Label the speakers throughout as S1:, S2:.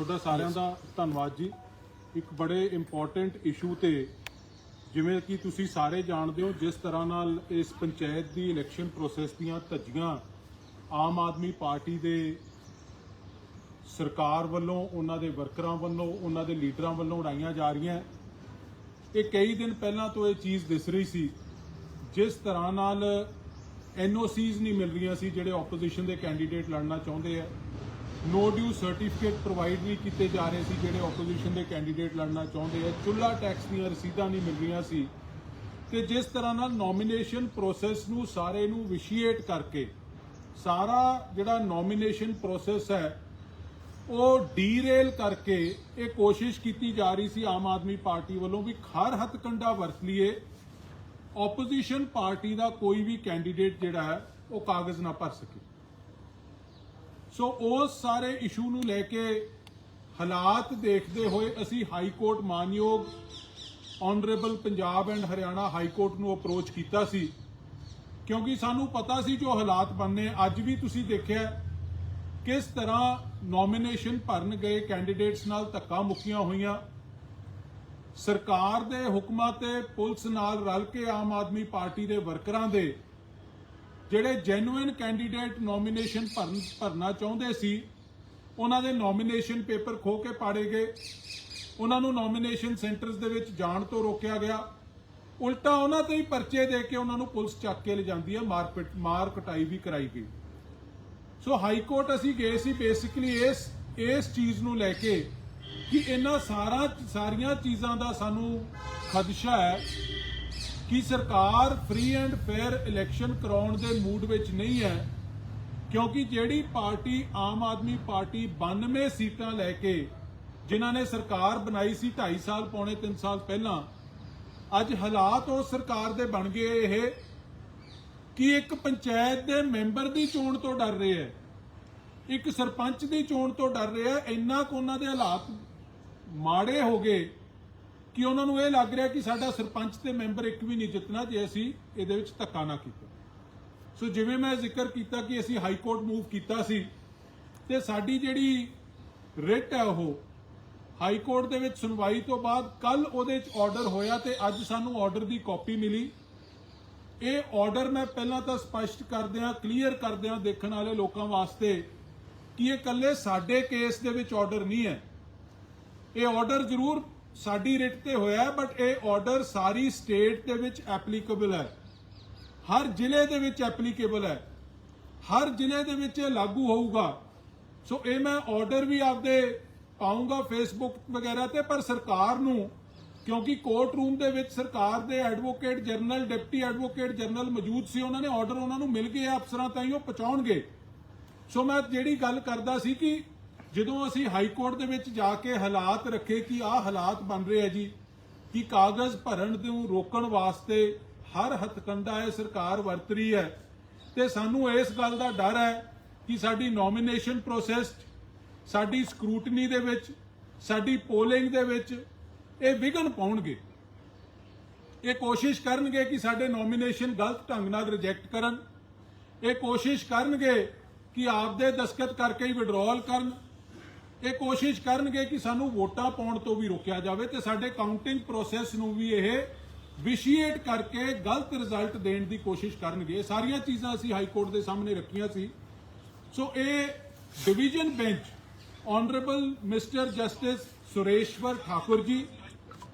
S1: ਤੁਹਾਡਾ ਸਾਰਿਆਂ ਦਾ ਧੰਨਵਾਦ ਜੀ। ਇੱਕ ਬੜੇ ਇੰਪੋਰਟੈਂਟ ਇਸ਼ੂ ਤੇ ਜਿਵੇਂ ਕਿ ਤੁਸੀਂ ਸਾਰੇ ਜਾਣਦੇ ਹੋ, ਜਿਸ ਤਰ੍ਹਾਂ ਨਾਲ ਇਸ ਪੰਚਾਇਤ ਦੀ ਇਲੈਕਸ਼ਨ ਪ੍ਰੋਸੈਸ ਦੀਆਂ ਧੱਜੀਆਂ ਆਮ ਆਦਮੀ ਪਾਰਟੀ ਦੇ ਸਰਕਾਰ ਵੱਲੋਂ, ਉਹਨਾਂ ਦੇ ਵਰਕਰਾਂ ਵੱਲੋਂ, ਉਹਨਾਂ ਦੇ ਲੀਡਰਾਂ ਵੱਲੋਂ ਉਡਾਈਆਂ ਜਾ ਰਹੀਆਂ। ਇਹ ਕਈ ਦਿਨ ਪਹਿਲਾਂ ਤੋਂ ਇਹ ਚੀਜ਼ ਦਿਸ ਰਹੀ ਸੀ, ਜਿਸ ਤਰ੍ਹਾਂ ਨਾਲ ਐਨਓਸੀਜ਼ ਨਹੀਂ ਮਿਲ ਰਹੀਆਂ ਸੀ, ਜਿਹੜੇ ਆਪੋਜੀਸ਼ਨ ਦੇ ਕੈਂਡੀਡੇਟ ਲੜਨਾ ਚਾਹੁੰਦੇ ਆ। ਨੋ ਡਿਊ ਸਰਟੀਫਿਕੇਟ ਪ੍ਰੋਵਾਈਡ ਨਹੀਂ ਕੀਤੇ ਜਾ ਰਹੇ ਸੀ, ਜਿਹੜੇ ਆਪੋਜੀਸ਼ਨ ਦੇ ਕੈਂਡੀਡੇਟ ਲੜਨਾ ਚਾਹੁੰਦੇ ਆ। ਚੁੱਲਾ ਟੈਕਸ ਦੀਆਂ ਰਸੀਦਾਂ ਨਹੀਂ ਮਿਲ ਰਹੀਆਂ ਸੀ। ਤੇ ਜਿਸ ਤਰ੍ਹਾਂ ਨਾਲ ਨੋਮੀਨੇਸ਼ਨ ਪ੍ਰੋਸੈਸ ਨੂੰ ਸਾਰੇ ਨੂੰ ਵਿਸ਼ੀਏਟ ਕਰਕੇ ਸਾਰਾ ਜਿਹੜਾ ਨੋਮੀਨੇਸ਼ਨ ਪ੍ਰੋਸੈਸ ਹੈ, ਉਹ ਡੀਰੇਲ ਕਰਕੇ ਇਹ ਕੋਸ਼ਿਸ਼ ਕੀਤੀ ਜਾ ਰਹੀ ਸੀ ਆਮ ਆਦਮੀ ਪਾਰਟੀ ਵੱਲੋਂ ਵੀ ਹਰ ਹੱਥਕੰਡਾ ਵਰਤ ਲਈਏ। ਆਪੋਜੀਸ਼ਨ ਪਾਰਟੀ ਦਾ ਕੋਈ ਵੀ ਕੈਂਡੀਡੇਟ ਜਿਹੜਾ ਹੈ, ਉਹ ਕਾਗਜ਼ ਨਾ ਭਰ ਸਕੇ। ਸੋ ਉਸ ਸਾਰੇ ਇਸ਼ੂ ਨੂੰ ਲੈ ਕੇ ਹਾਲਾਤ ਦੇਖਦੇ ਹੋਏ ਅਸੀਂ ਹਾਈ ਕੋਰਟ ਮਾਨਯੋਗ honourable Punjab and Haryana high court ਨੂੰ ਅਪਰੋਚ ਕੀਤਾ ਸੀ। ਕਿਉਂਕਿ ਸਾਨੂੰ ਪਤਾ ਸੀ ਜੋ ਹਾਲਾਤ ਬਣਨੇ, ਅੱਜ ਵੀ ਤੁਸੀਂ ਦੇਖਿਆ ਕਿਸ ਤਰ੍ਹਾਂ ਨੋਮੀਨੇਸ਼ਨ ਭਰਨ ਗਏ ਕੈਂਡੀਡੇਟਸ ਨਾਲ ਧੱਕਾ ਮੁੱਕੀਆਂ ਹੋਈਆਂ। ਸਰਕਾਰ ਦੇ ਹੁਕਮਾਂ ਤੇ ਪੁਲਿਸ ਨਾਲ ਰਲ ਕੇ ਆਮ ਆਦਮੀ ਪਾਰਟੀ ਦੇ ਵਰਕਰਾਂ ਦੇ ਜਿਹੜੇ ਜੈਨੂਇਨ ਕੈਂਡੀਡੇਟ ਨੋਮੀਨੇਸ਼ਨ ਭਰਨ, ਭਰਨਾ ਚਾਹੁੰਦੇ ਸੀ, ਉਹਨਾਂ ਦੇ ਨੋਮੀਨੇਸ਼ਨ ਪੇਪਰ ਖੋ ਕੇ ਪਾੜੇ ਗਏ। ਉਹਨਾਂ ਨੂੰ ਨੋਮੀਨੇਸ਼ਨ ਸੈਂਟਰਸ ਦੇ ਵਿੱਚ ਜਾਣ ਤੋਂ ਰੋਕਿਆ ਗਿਆ। ਉਲਟਾ ਉਹਨਾਂ ਤੇ ਹੀ ਪਰਚੇ ਦੇ ਕੇ ਉਹਨਾਂ ਨੂੰ ਪੁਲਿਸ ਚੱਕ ਕੇ ਲਿਜਾਂਦੀ ਹੈ, ਮਾਰ ਪਿੱਟ, ਮਾਰ ਕਟਾਈ ਵੀ ਕਰਾਈ ਗਈ। ਸੋ ਹਾਈ ਕੋਰਟ ਅਸੀਂ ਗਏ ਸੀ ਬੇਸਿਕਲੀ ਇਸ ਇਸ ਚੀਜ਼ ਨੂੰ ਲੈ ਕੇ ਕਿ ਇਹਨਾਂ ਸਾਰਾ, ਸਾਰੀਆਂ ਚੀਜ਼ਾਂ ਦਾ ਸਾਨੂੰ ਖਦਸ਼ਾ ਹੈ ਕਿ ਸਰਕਾਰ ਫ੍ਰੀ ਐਂਡ ਫੇਅਰ ਇਲੈਕਸ਼ਨ ਕਰਾਉਣ ਦੇ ਮੂਡ ਵਿੱਚ ਨਹੀਂ ਹੈ, ਕਿਉਂਕਿ ਜਿਹੜੀ ਪਾਰਟੀ ਆਮ ਆਦਮੀ ਪਾਰਟੀ 92 ਸੀਟਾਂ ਲੈ ਕੇ, ਜਿਨ੍ਹਾਂ ਨੇ ਸਰਕਾਰ ਬਣਾਈ ਸੀ 2.5 ਸਾਲ, ਪੌਣੇ 3 ਸਾਲ ਪਹਿਲਾਂ, ਅੱਜ ਹਾਲਾਤ ਉਸ ਸਰਕਾਰ ਦੇ ਬਣ ਗਏ ਇਹ, ਕਿ ਇੱਕ ਪੰਚਾਇਤ ਦੇ ਮੈਂਬਰ ਦੀ ਚੋਣ ਤੋਂ ਡਰ ਰਹੇ ਹੈ। ਇੱਕ ਸਰਪੰਚ ਦੀ ਚੋਣ ਤੋਂ ਡਰ ਰਿਹਾ ਇੰਨਾ ਕੁ ਉਹਨਾਂ ਦੇ ਹਾਲਾਤ ਮਾੜੇ ਹੋ ਗਏ ਕਿ ਉਹਨਾਂ ਨੂੰ ਇਹ ਲੱਗ ਰਿਹਾ ਕਿ ਸਾਡਾ ਸਰਪੰਚ ਤੇ ਮੈਂਬਰ ਇੱਕ ਵੀ ਨਹੀਂ ਜਿੱਤਣਾ ਜੇ ਅਸੀਂ ਇਹਦੇ ਵਿੱਚ ਧੱਕਾ ਨਾ ਕੀਤਾ। ਸੋ ਜਿਵੇਂ ਮੈਂ ਜ਼ਿਕਰ ਕੀਤਾ ਕਿ ਅਸੀਂ ਹਾਈ ਕੋਰਟ ਮੂਵ ਕੀਤਾ ਸੀ ਤੇ ਸਾਡੀ ਜਿਹੜੀ ਰਿਟ ਹੈ ਉਹ ਹਾਈ ਕੋਰਟ ਦੇ ਵਿੱਚ ਸੁਣਵਾਈ ਤੋਂ ਬਾਅਦ ਕੱਲ ਉਹਦੇ ਵਿੱਚ ਆਰਡਰ ਹੋਇਆ ਤੇ ਅੱਜ ਸਾਨੂੰ ਆਰਡਰ ਦੀ ਕਾਪੀ ਮਿਲੀ। ਇਹ ਆਰਡਰ ਮੈਂ ਪਹਿਲਾਂ ਤਾਂ ਸਪਸ਼ਟ ਕਰਦਿਆਂ ਕਲੀਅਰ ਕਰਦਿਆਂ ਦੇਖਣ ਵਾਲੇ ਲੋਕਾਂ ਵਾਸਤੇ ਕਿ ਇਹ ਇਕੱਲੇ ਸਾਡੇ ਕੇਸ ਦੇ ਵਿੱਚ ਆਰਡਰ ਨਹੀਂ ਹੈ। ਇਹ ਆਰਡਰ ਜ਼ਰੂਰ ਸਾਡੀ ਰਿਟ ਤੇ ਹੋਇਆ ਬਟ ਇਹ ਆਰਡਰ ਸਾਰੀ ਸਟੇਟ ਦੇ ਵਿੱਚ ਐਪਲੀਕੇਬਲ ਹੈ। ਹਰ ਜ਼ਿਲ੍ਹੇ ਦੇ ਵਿੱਚ ਐਪਲੀਕੇਬਲ ਹੈ। ਹਰ ਜ਼ਿਲ੍ਹੇ ਦੇ ਵਿੱਚ ਇਹ ਲਾਗੂ ਹੋਊਗਾ। ਸੋ ਇਹ ਮੈਂ ਆਰਡਰ ਵੀ ਆਪਦੇ ਪਾਉਂਗਾ ਫੇਸਬੁੱਕ ਵਗੈਰਾ ਤੇ, ਪਰ ਸਰਕਾਰ ਨੂੰ, ਕਿਉਂਕਿ ਕੋਰਟ ਰੂਮ ਦੇ ਵਿੱਚ ਸਰਕਾਰ ਦੇ advocate general deputy advocate general ਮੌਜੂਦ ਸੀ, ਉਹਨਾਂ ਨੇ ਆਰਡਰ ਉਹਨਾਂ ਨੂੰ ਮਿਲ ਗਏ, ਅਫਸਰਾਂ ਤਾਈਂ ਉਹ ਪਹੁੰਚਾਉਣਗੇ। ਸੋ ਮੈਂ ਜਿਹੜੀ ਗੱਲ ਕਰਦਾ ਸੀ ਕਿ ਜਦੋਂ ਅਸੀਂ ਹਾਈ ਕੋਰਟ ਦੇ ਵਿੱਚ ਜਾ ਕੇ ਹਾਲਾਤ ਰੱਖੇ ਕਿ ਆਹ ਹਾਲਾਤ ਬਣ ਰਹੇ ਆ ਜੀ, ਕਿ ਕਾਗਜ਼ ਭਰਨ ਨੂੰ ਰੋਕਣ ਵਾਸਤੇ ਹਰ ਹੱਥਕੰਡਾ ਇਹ ਸਰਕਾਰ ਵਰਤ ਰਹੀ ਹੈ, ਤੇ ਸਾਨੂੰ ਇਸ ਗੱਲ ਦਾ ਡਰ ਹੈ ਕਿ ਸਾਡੀ ਨੋਮੀਨੇਸ਼ਨ ਪ੍ਰੋਸੈਸ ਸਾਡੀ ਸਕਰੂਟਨੀ ਦੇ ਵਿੱਚ, ਸਾਡੀ ਪੋਲਿੰਗ ਦੇ ਵਿੱਚ ਇਹ ਵਿਘਨ ਪਾਉਣਗੇ। ਇਹ ਕੋਸ਼ਿਸ਼ ਕਰਨਗੇ ਕਿ ਸਾਡੇ ਨੋਮੀਨੇਸ਼ਨ ਗਲਤ ਢੰਗ ਨਾਲ ਰਿਜੈਕਟ ਕਰਨ। ਇਹ ਕੋਸ਼ਿਸ਼ ਕਰਨਗੇ ਕਿ ਆਪਦੇ ਦਸਖਤ ਕਰਕੇ ਹੀ ਵਿਡਰਾਅਲ ਕਰਨ। ਇਹ ਕੋਸ਼ਿਸ਼ ਕਰਨਗੇ ਕਿ ਸਾਨੂੰ ਵੋਟਾਂ ਪਾਉਣ ਤੋਂ ਵੀ ਰੋਕਿਆ ਜਾਵੇ ਤੇ ਸਾਡੇ ਕਾਊਂਟਿੰਗ ਪ੍ਰੋਸੈਸ ਨੂੰ ਵੀ ਇਹ ਵਿਸ਼ੀਏਟ ਕਰਕੇ ਗਲਤ ਰਿਜ਼ਲਟ ਦੇਣ ਦੀ ਕੋਸ਼ਿਸ਼ ਕਰਨਗੇ। ਇਹ ਸਾਰੀਆਂ ਚੀਜ਼ਾਂ ਅਸੀਂ ਹਾਈ ਕੋਰਟ ਦੇ ਸਾਹਮਣੇ ਰੱਖੀਆਂ ਸੀ। ਸੋ ਇਹ division bench honourable mister justice Sureshwar Thakur ji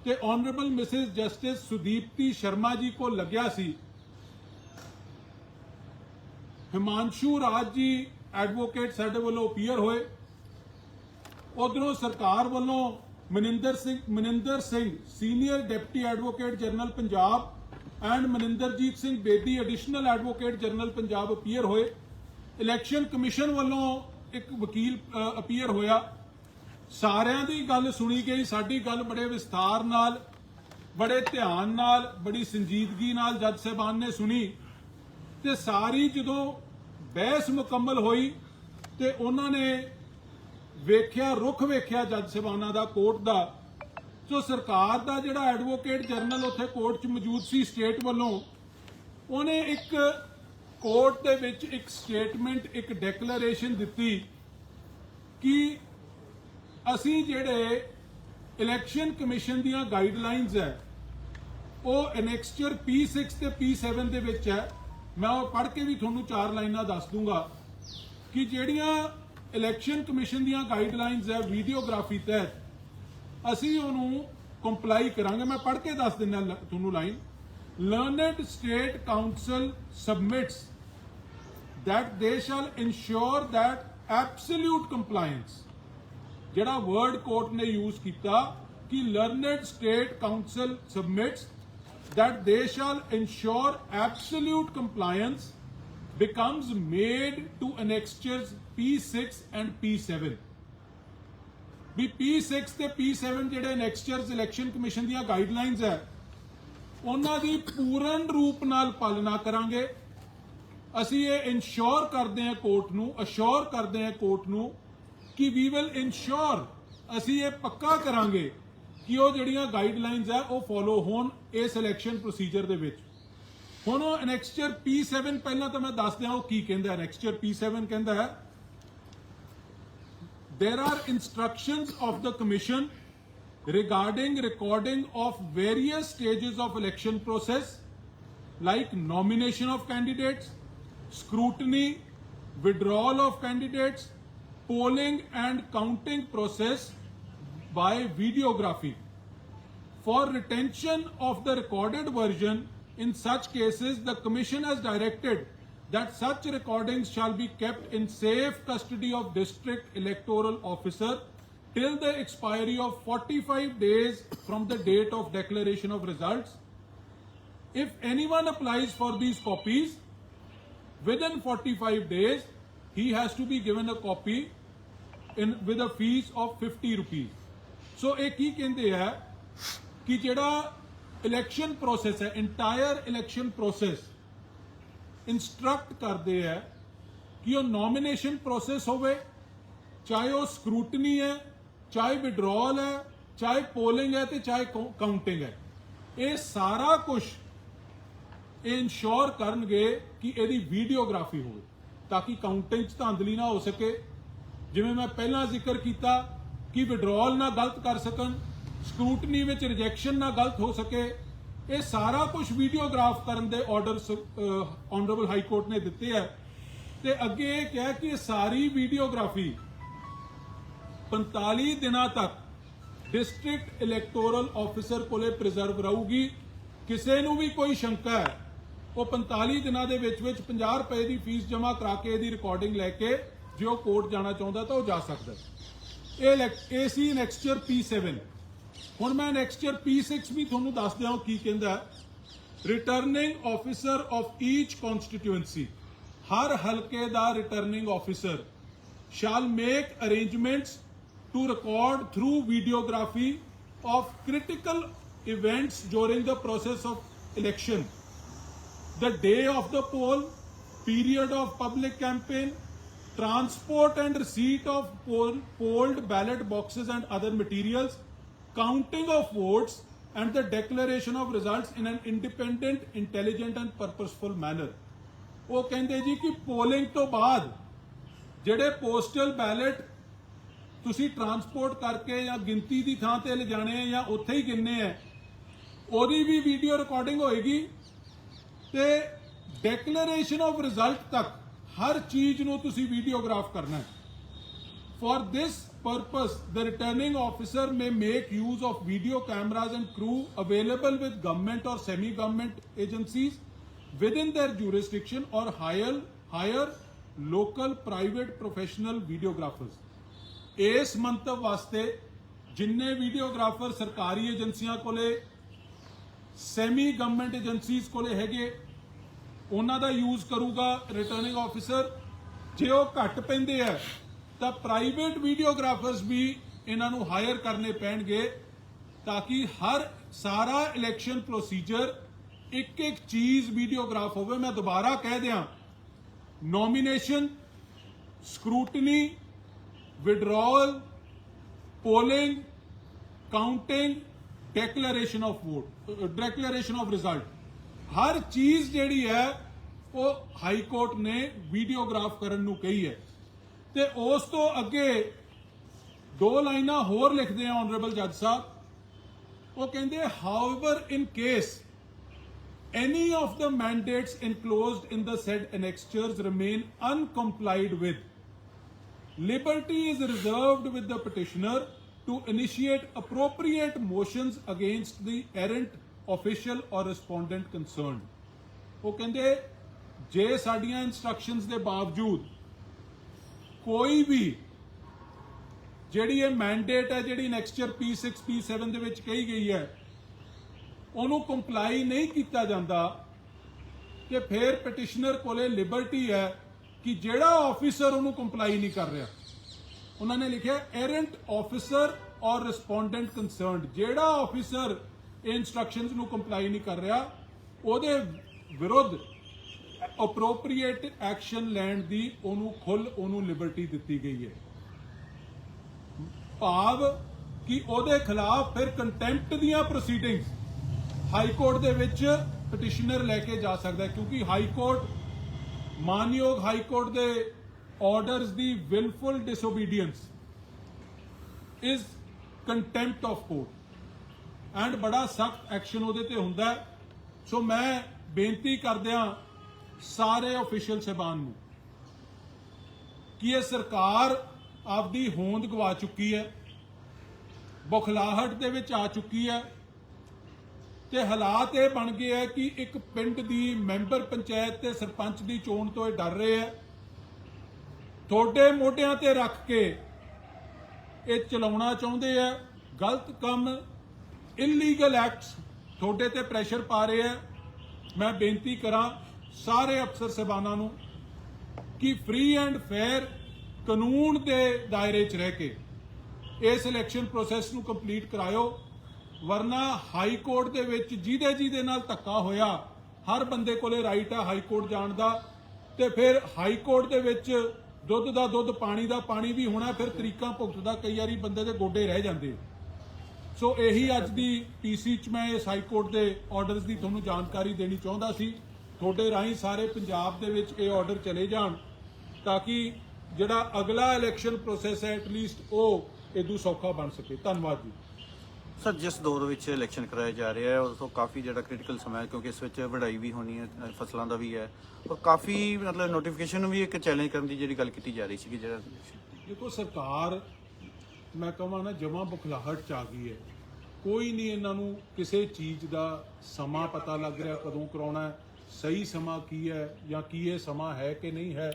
S1: ਤੇ honourable missus justice Sudipti Sharma ji ਕੋ ਲੱਗਿਆ ਸੀ। ਹਿਮਾਂਸ਼ੂ ਰਾਜ ਜੀ ਐਡਵੋਕੇਟ ਸਾਡੇ ਵੱਲੋਂ ਅਪੀਅਰ ਹੋਏ। ਉਧਰੋਂ ਸਰਕਾਰ ਵੱਲੋਂ Maninder Singh Maninder Singh, senior deputy advocate general Punjab and Maninderjit Singh Bedi additional advocate general Punjab appear ਹੋਏ। ਇਲੈਕਸ਼ਨ ਕਮਿਸ਼ਨ ਵੱਲੋਂ ਇੱਕ ਵਕੀਲ ਅਪੀਅਰ ਹੋਇਆ। ਸਾਰਿਆਂ ਦੀ ਗੱਲ ਸੁਣੀ ਗਈ, ਸਾਡੀ ਗੱਲ ਬੜੇ ਵਿਸਥਾਰ ਨਾਲ, ਬੜੇ ਧਿਆਨ ਨਾਲ, ਬੜੀ ਸੰਜੀਦਗੀ ਨਾਲ ਜੱਜ ਸਾਹਿਬਾਨ ਨੇ ਸੁਣੀ। ਤੇ ਸਾਰੀ ਜਦੋਂ ਬਹਿਸ ਮੁਕੰਮਲ ਹੋਈ ਤੇ ਉਹਨਾਂ ਨੇ ਵੇਖਿਆ, ਰੁਖ ਵੇਖਿਆ ਜੱਜ ਸਾਹਿਬਾਨਾਂ ਦਾ, ਕੋਰਟ ਦਾ ਸੋ ਸਰਕਾਰ ਦਾ ਜਿਹੜਾ ਐਡਵੋਕੇਟ ਜਨਰਲ ਉੱਥੇ ਕੋਰਟ 'ਚ ਮੌਜੂਦ ਸੀ ਸਟੇਟ ਵੱਲੋਂ, ਉਹਨੇ ਇੱਕ ਕੋਰਟ ਦੇ ਵਿੱਚ ਇੱਕ ਸਟੇਟਮੈਂਟ ਇੱਕ ਡੈਕਲੇਰੇਸ਼ਨ ਦਿੱਤੀ ਕਿ ਅਸੀਂ ਜਿਹੜੇ ਇਲੈਕਸ਼ਨ ਕਮਿਸ਼ਨ ਦੀਆਂ ਗਾਈਡਲਾਈਨਸ ਹੈ, ਉਹ ਐਨੈਕਸਚਰ P6 ਤੇ P7 ਦੇ ਵਿੱਚ ਹੈ। ਮੈਂ ਉਹ ਪੜ੍ਹ ਕੇ ਵੀ ਤੁਹਾਨੂੰ ਚਾਰ ਲਾਈਨਾਂ ਦੱਸ ਦੂੰਗਾ ਕਿ ਜਿਹੜੀਆਂ ਇਲੈਕਸ਼ਨ ਕਮਿਸ਼ਨ ਦੀਆਂ ਗਾਈਡਲਾਈਨਸ ਹੈ ਵੀਡੀਓਗ੍ਰਾਫੀ ਤਹਿਤ। ਅਸੀਂ ਉਹਨੂੰ ਕੰਪਲਾਈ ਕਰਾਂਗੇ। ਮੈਂ ਪੜ੍ਹ ਕੇ ਦੱਸ ਦਿੰਦਾ ਲ- ਤੁਹਾਨੂੰ line learned state counsel submits that they shall ensure that absolute compliance, ਜਿਹੜਾ ਵਰਡ ਕੋਰਟ ਨੇ ਯੂਜ਼ ਕੀਤਾ, ਕਿ learned state counsel submits that they shall ensure absolute compliance becomes made to annexures P6 and P7 ਵੀ P6 ਤੇ P7 ਜਿਹੜੇ annexures election commission ਦੀਆਂ guidelines ਹੈ, ਉਹਨਾਂ ਦੀ ਪੂਰਨ ਰੂਪ ਨਾਲ ਪਾਲਣਾ ਕਰਾਂਗੇ। ਅਸੀਂ ਇਹ ਇਨਸ਼ੋਰ ਕਰਦੇ ਹਾਂ ਕੋਰਟ ਨੂੰ ਅਸ਼ੋਰ ਕਰਦੇ ਹਾਂ ਕੋਰਟ ਨੂੰ ਕਿ ਵੀ ਵਿਲ ਇਨਸ਼ੋਰ ਅਸੀਂ ਇਹ ਪੱਕਾ ਕਰਾਂਗੇ ਕਿ ਉਹ ਜਿਹੜੀਆਂ ਗਾਈਡਲਾਈਨਸ ਹੈ, ਉਹ ਫੋਲੋ ਹੋਣ ਇਸ ਇਲੈਕਸ਼ਨ ਪ੍ਰੋਸੀਜਰ ਦੇ ਵਿੱਚ। ਹੁਣ ਉਹ ਐਨੈਕਸਚਰ P7 ਪਹਿਲਾਂ ਤਾਂ ਮੈਂ ਦੱਸ ਦਿਆਂ ਉਹ ਕੀ ਕਹਿੰਦਾ ਐਨੈਕਸਚਰ P7 ਕਹਿੰਦਾ ਹੈ there are instructions of the commission regarding recording of various stages of election process like nomination of candidates scrutiny withdrawal of candidates polling and counting process by videography for retention of the recorded version in such cases the commission has directed that such recordings shall be kept in safe custody of district electoral officer till the expiry of 45 days from the date of declaration of results if anyone applies for these copies within 45 days he has to be given a copy in with a fees of 50 rupees ਸੋ ਇਹ ਕੀ ਕਹਿੰਦੇ ਆ ਕਿ ਜਿਹੜਾ election process ਹੈ entire election process instruct ਕਰਦੇ ਹੈ ਕਿ ਉਹ ਨੋਮੀਨੇਸ਼ਨ ਪ੍ਰੋਸੈਸ ਹੋਵੇ, ਚਾਹੇ ਉਹ ਸਕਰੂਟਨੀ ਹੈ, ਚਾਹੇ ਵਿਡਰਾਅਲ ਹੈ, ਚਾਹੇ ਪੋਲਿੰਗ ਹੈ ਤੇ ਚਾਹੇ ਕਾਊਂਟਿੰਗ ਹੈ। ਇਹ ਸਾਰਾ ਕੁਝ ਇਹ ਇਨਸ਼ੋਰ ਕਰਨਗੇ ਕਿ ਇਹਦੀ ਵੀਡੀਓਗ੍ਰਾਫੀ ਹੋਵੇ, ਤਾਂ ਕਿ ਕਾਊਂਟਿੰਗ 'ਚ ਧਾਂਦਲੀ ਨਾ ਹੋ ਸਕੇ। ਜਿਵੇਂ ਮੈਂ ਪਹਿਲਾਂ ਜ਼ਿਕਰ ਕੀਤਾ ਕਿ ਵਿਡਰਾਅਲ ਨਾ ਗਲਤ ਕਰ ਸਕਣ ਸਕਰੂਟਨੀ ਵਿੱਚ ਰਿਜੈਕਸ਼ਨ ਨਾ ਗਲਤ ਹੋ ਸਕੇ, ਇਹ ਸਾਰਾ ਕੁਝ ਵੀਡੀਓਗ੍ਰਾਫ ਕਰਨ ਦੇ ਆਰਡਰ ਆਨਰੇਬਲ ਹਾਈ ਕੋਰਟ ਨੇ ਦਿੱਤੇ ਹੈ ਤੇ ਅੱਗੇ ਇਹ ਕਿਹਾ ਕਿ ਇਹ ਸਾਰੀ ਵੀਡੀਓਗ੍ਰਾਫੀ 45 ਦਿਨਾਂ ਤੱਕ ਡਿਸਟ੍ਰਿਕਟ ਇਲੈਕਟੋਰਲ ਆਫੀਸਰ ਕੋਲੇ ਪ੍ਰੀਜ਼ਰਵ ਰਹੂਗੀ। ਕਿਸੇ ਨੂੰ ਵੀ ਕੋਈ ਸ਼ੰਕਾ ਹੈ, ਉਹ 45 ਦਿਨਾਂ ਦੇ ਵਿੱਚ ਵਿੱਚ 50 ਰੁਪਏ ਦੀ ਫੀਸ ਜਮ੍ਹਾਂ ਕਰਾ ਕੇ ਇਹਦੀ ਰਿਕਾਰਡਿੰਗ ਲੈ ਕੇ ਜੇ ਉਹ ਕੋਰਟ ਜਾਣਾ ਚਾਹੁੰਦਾ ਤਾਂ ਉਹ ਜਾ ਸਕਦਾ ਹੈ। ਇਹ ਲੈਕ- ਇਹ ਸੀ ਨੈਕਸਚਰ P7 ਹੁਣ ਮੈਂ ਨੈਕਸਟ ਈਅਰ P6 ਵੀ ਤੁਹਾਨੂੰ ਦੱਸ ਦਿਆਂ ਕੀ ਕਹਿੰਦਾ returning officer of each constituency ਹਰ ਹਲਕੇ ਦਾ returning officer shall make arrangements to record through videography of critical events during the process of election the day of the poll, period of public campaign, transport and receipt of poll, polled ballot boxes and other materials, counting of votes and the declaration of results in an independent, intelligent and purposeful manner. ਉਹ ਕਹਿੰਦੇ ਜੀ ਕਿ polling ਤੋਂ ਬਾਅਦ ਜਿਹੜੇ postal belt ਤੁਸੀਂ transport ਕਰਕੇ ਜਾਂ ਗਿਣਤੀ ਦੀ ਥਾਂ ਤੇ ਲਿਜਾਣੇ ਆ ਜਾਂ ਉੱਥੇ ਹੀ ਗਿਣਨੇ ਆ, ਉਹਦੀ ਵੀ ਵੀਡੀਓ ਰਿਕਾਰਡਿੰਗ ਹੋਏਗੀ ਤੇ ਡੈਕਲੇਰੇਸ਼ਨ ਆਫ ਰਿਜ਼ਲਟ ਤੱਕ ਹਰ ਚੀਜ਼ ਨੂੰ ਤੁਸੀਂ ਵੀਡੀਓਗ੍ਰਾਫ ਕਰਨਾ ਹੈ। For this purpose, the returning officer may make use of video cameras and crew available with government or semi-government agencies within their jurisdiction or hire, hire local private professional videographers. ਇਸ ਮੰਤਵ ਵਾਸਤੇ ਜਿੰਨੇ ਵੀਡੀਓਗ੍ਰਾਫਰ ਸਰਕਾਰੀ ਏਜੰਸੀਆਂ ਕੋਲੇ semi government agencies ਕੋਲੇ ਹੈਗੇ ਉਹਨਾਂ ਦਾ ਯੂਜ਼ ਕਰੂਗਾ ਰਿਟਰਨਿੰਗ ਆਫੀਸਰ ਜੇ ਉਹ ਘੱਟ ਪੈਂਦੇ ਆ ਤਾਂ ਪ੍ਰਾਈਵੇਟ ਵੀਡੀਓਗ੍ਰਾਫਰਸ ਵੀ ਇਹਨਾਂ ਨੂੰ ਹਾਇਰ ਕਰਨੇ ਪੈਣਗੇ ਤਾਂ ਕਿ ਹਰ ਸਾਰਾ ਇਲੈਕਸ਼ਨ ਪ੍ਰੋਸੀਜਰ ਇੱਕ ਇੱਕ ਚੀਜ਼ ਵੀਡੀਓਗ੍ਰਾਫ ਹੋਵੇ। ਮੈਂ ਦੁਬਾਰਾ ਕਹਿ ਦਿਆਂ nomination scrutiny withdrawal polling counting declaration of vote declaration of result ਹਰ ਚੀਜ਼ ਜਿਹੜੀ ਹੈ, ਉਹ ਹਾਈ ਕੋਰਟ ਨੇ ਵੀਡੀਓਗ੍ਰਾਫ ਕਰਨ ਨੂੰ ਕਹੀ ਹੈ। ਤੇ ਉਸ ਤੋਂ ਅੱਗੇ ਦੋ ਲਾਈਨਾਂ ਹੋਰ ਲਿਖਦੇ ਆ ਆਨਰੇਬਲ ਜੱਜ ਸਾਹਿਬ ਉਹ ਕਹਿੰਦੇ however in case any of the mandates enclosed in the said annexures remain uncomplied with liberty is reserved with the petitioner to initiate appropriate motions against the errant official or respondent concerned ਉਹ ਕਹਿੰਦੇ ਜੇ ਸਾਡੀਆਂ instructions ਦੇ ਬਾਵਜੂਦ ਕੋਈ ਵੀ ਜਿਹੜੀ ਇਹ mandate ਹੈ, ਜਿਹੜੀ ਨੈਕਸਟ ਨੈਕਸਚਰ P6 P7 ਦੇ ਵਿੱਚ ਕਹੀ ਗਈ ਹੈ, ਉਹਨੂੰ ਕੰਪਲਾਈ ਨਹੀਂ ਕੀਤਾ ਜਾਂਦਾ ਕਿ ਫਿਰ ਪਟੀਸ਼ਨਰ ਕੋਲੇ ਲਿਬਰਟੀ ਹੈ ਕਿ ਜਿਹੜਾ ਆਫੀਸਰ ਉਹਨੂੰ ਕੰਪਲਾਈ ਨਹੀਂ ਕਰ ਰਿਹਾ। ਉਹਨਾਂ ਨੇ ਲਿਖਿਆ errant officer or respondent concerned ਜਿਹੜਾ ਆਫੀਸਰ ਇਹ ਇਨਸਟਰਕਸ਼ਨਸ ਨੂੰ ਕੰਪਲਾਈ ਨਹੀਂ ਕਰ ਰਿਹਾ, ਉਹਦੇ ਵਿਰੁੱਧ ਅਪਰੋਪਰੀਏਟ ਐਕਸ਼ਨ ਲੈਣ ਦੀ ਉਹਨੂੰ ਖੁੱਲ ਉਹਨੂੰ ਲਿਬਰਟੀ ਦਿੱਤੀ ਗਈ ਹੈ। ਭਾਵ ਕਿ ਉਹਦੇ ਖਿਲਾਫ ਫਿਰ ਕੰਟੈਂਪਟ ਦੀਆਂ ਪ੍ਰੋਸੀਡਿੰਗਸ ਹਾਈ ਕੋਰਟ ਦੇ ਵਿੱਚ ਪਟੀਸ਼ਨਰ ਲੈ ਕੇ ਜਾ ਸਕਦਾ ਕਿਉਂਕਿ ਹਾਈ ਕੋਰਟ ਮਾਨਯੋਗ ਹਾਈ ਕੋਰਟ ਦੇ orders the wilful disobedience is contempt of court and ਬੜਾ ਸਖਤ ਐਕਸ਼ਨ ਉਹਦੇ ਤੇ ਹੁੰਦਾ ਸੋ ਮੈਂ ਬੇਨਤੀ ਕਰਦਿਆਂ ਸਾਰੇ ਅਫੀਸ਼ੀਅਲ ਸਹਿਬਾਨ ਨੂੰ ਕਿ ਇਹ ਸਰਕਾਰ ਆਪਦੀ ਹੋਂਦ ਗਵਾ ਚੁੱਕੀ ਹੈ, ਬੁਖਲਾਹਟ ਦੇ ਵਿੱਚ ਆ ਚੁੱਕੀ ਹੈ ਤੇ ਹਾਲਾਤ ਇਹ ਬਣ ਗਏ ਹੈ ਕਿ ਇੱਕ ਪਿੰਡ ਦੀ ਮੈਂਬਰ ਪੰਚਾਇਤ ਤੇ ਸਰਪੰਚ ਦੀ ਚੋਣ ਤੋਂ ਇਹ ਡਰ ਰਹੇ ਹੈ। ਤੁਹਾਡੇ ਮੋਢਿਆਂ ਤੇ ਰੱਖ ਕੇ ਇਹ ਚਲਾਉਣਾ ਚਾਹੁੰਦੇ ਆ ਗਲਤ ਕੰਮ ਇਲੀਗਲ ਐਕਟਸ ਤੁਹਾਡੇ ਤੇ ਪ੍ਰੈਸ਼ਰ ਪਾ ਰਹੇ ਆ ਮੈਂ ਬੇਨਤੀ ਕਰਾਂ ਸਾਰੇ ਅਫਸਰ ਸਹਿਬਾਨਾਂ ਨੂੰ ਕਿ ਫ੍ਰੀ ਐਂਡ ਫੇਅਰ ਕਾਨੂੰਨ ਦੇ ਦਾਇਰੇ 'ਚ ਰਹਿ ਕੇ ਇਸ ਇਲੈਕਸ਼ਨ ਪ੍ਰੋਸੈਸ ਨੂੰ ਕੰਪਲੀਟ ਕਰਾਇਓ, ਵਰਨਾ ਹਾਈ ਕੋਰਟ ਦੇ ਵਿੱਚ ਜਿਹਦੇ ਜਿਹਦੇ ਨਾਲ ਧੱਕਾ ਹੋਇਆ, ਹਰ ਬੰਦੇ ਕੋਲੇ ਰਾਈਟ ਹੈ ਹਾਈ ਕੋਰਟ ਜਾਣ ਦਾ, ਤੇ ਫਿਰ ਹਾਈ ਕੋਰਟ ਦੇ ਵਿੱਚ ਦੁੱਧ ਦਾ ਦੁੱਧ, ਪਾਣੀ ਦਾ ਪਾਣੀ ਵੀ ਹੋਣਾ, ਫਿਰ ਤਰੀਕਾਂ ਭੁਗਤਦਾ, ਕਈ ਵਾਰੀ ਬੰਦੇ ਦੇ ਗੋਡੇ ਰਹਿ ਜਾਂਦੇ। ਸੋ ਇਹੀ ਅੱਜ ਦੀ ਪੀਸੀ ਚ ਮੈਂ ਇਸ ਹਾਈ ਕੋਰਟ ਦੇ ਆਰਡਰਸ ਦੀ ਤੁਹਾਨੂੰ ਜਾਣਕਾਰੀ ਦੇਣੀ ਚਾਹੁੰਦਾ ਸੀ। ਤੁਹਾਡੇ ਰਾਹੀਂ ਸਾਰੇ ਪੰਜਾਬ ਦੇ ਵਿੱਚ ਇਹ ਆਰਡਰ ਚਲੇ ਜਾਣ ਤਾਂ ਕਿ ਜਿਹੜਾ ਅਗਲਾ ਇਲੈਕਸ਼ਨ ਪ੍ਰੋਸੈਸ ਹੈ ਐਟਲੀਸਟ ਉਹ ਇਦੋਂ ਸੌਖਾ ਬਣ ਸਕੇ। ਧੰਨਵਾਦ ਜੀ।
S2: ਸਰ ਜਿਸ ਦੌਰ ਵਿੱਚ ਇਲੈਕਸ਼ਨ ਕਰਾਇਆ ਜਾ ਰਿਹਾ ਹੈ ਉਸ ਤੋਂ ਕਾਫੀ ਜਿਹੜਾ ਕ੍ਰਿਟੀਕਲ ਸਮਾਂ ਹੈ ਕਿਉਂਕਿ ਇਸ ਵਿੱਚ ਵਢਾਈ ਵੀ ਹੋਣੀ ਹੈ ਫਸਲਾਂ ਦਾ ਵੀ ਹੈ ਔਰ ਕਾਫੀ ਮਤਲਬ ਨੋਟੀਫਿਕੇਸ਼ਨ ਨੂੰ ਵੀ ਇੱਕ ਚੈਲੰਜ ਕਰਨ ਦੀ ਜਿਹੜੀ ਗੱਲ ਕੀਤੀ ਜਾ ਰਹੀ ਸੀ ਕਿ ਜਿਹੜਾ
S1: ਦੇਖੋ ਸਰਕਾਰ ਮੈਂ ਕਹਾਂ ਨਾ ਜਮਾ ਬੁਖਲਾਹਟ ਚ ਆ ਗਈ ਹੈ। ਕੋਈ ਨਹੀਂ ਇਹਨਾਂ ਨੂੰ ਕਿਸੇ ਚੀਜ਼ ਦਾ ਸਮਾਂ ਪਤਾ ਲੱਗ ਰਿਹਾ ਕਦੋਂ ਕਰਾਉਣਾ ਹੈ। ਸਹੀ ਸਮਾਂ ਕੀ ਹੈ ਜਾਂ ਕੀ ਇਹ ਸਮਾਂ ਹੈ ਕਿ ਨਹੀਂ ਹੈ?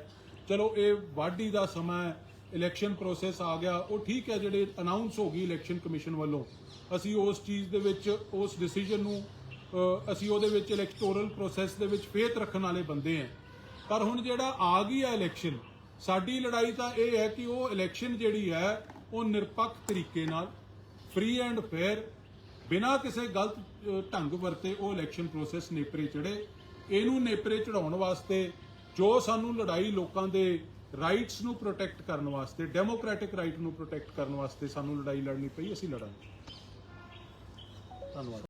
S1: ਚਲੋ, ਇਹ ਵਾਢੀ ਦਾ ਸਮਾਂ ਹੈ ਇਲੈਕਸ਼ਨ ਪ੍ਰੋਸੈਸ ਆ ਗਿਆ, ਉਹ ਠੀਕ ਹੈ ਜਿਹੜੇ ਅਨਾਉਂਸ ਹੋ ਗਈ ਇਲੈਕਸ਼ਨ ਕਮਿਸ਼ਨ ਵੱਲੋਂ। ਅਸੀਂ ਉਸ ਚੀਜ਼ ਦੇ ਵਿੱਚ, ਉਸ ਡਿਸੀਜਨ ਨੂੰ ਅਸੀਂ ਉਹਦੇ ਵਿੱਚ ਇਲੈਕਟੋਰਲ ਪ੍ਰੋਸੈਸ ਦੇ ਵਿੱਚ ਫੇਥ ਰੱਖਣ ਵਾਲੇ ਬੰਦੇ ਹਾਂ। ਪਰ ਹੁਣ ਜਿਹੜਾ ਆ ਗਈ ਹੈ ਇਲੈਕਸ਼ਨ ਸਾਡੀ ਲੜਾਈ ਤਾਂ ਇਹ ਹੈ ਕਿ ਉਹ ਇਲੈਕਸ਼ਨ ਜਿਹੜੀ ਹੈ, ਉਹ ਨਿਰਪੱਖ ਤਰੀਕੇ ਨਾਲ ਫ੍ਰੀ ਐਂਡ ਫੇਅਰ ਬਿਨਾਂ ਕਿਸੇ ਗਲਤ ਢੰਗ ਵਰਤੇ ਉਹ ਇਲੈਕਸ਼ਨ ਪ੍ਰੋਸੈਸ ਨੇਪਰੇ ਚੜੇ ਇਹਨੂੰ ਨੇਪਰੇ ਚੜਾਉਣ ਵਾਸਤੇ ਜੋ ਸਾਨੂੰ ਲੜਾਈ ਲੋਕਾਂ ਦੇ ਰਾਈਟਸ ਨੂੰ ਪ੍ਰੋਟੈਕਟ ਕਰਨ ਵਾਸਤੇ ਡੈਮੋਕ੍ਰੈਟਿਕ ਰਾਈਟ ਨੂੰ ਪ੍ਰੋਟੈਕਟ ਕਰਨ ਵਾਸਤੇ ਸਾਨੂੰ ਲੜਾਈ ਲੜਨੀ ਪਈ, ਅਸੀਂ ਲੜਾਂਗੇ। ਧੰਨਵਾਦ।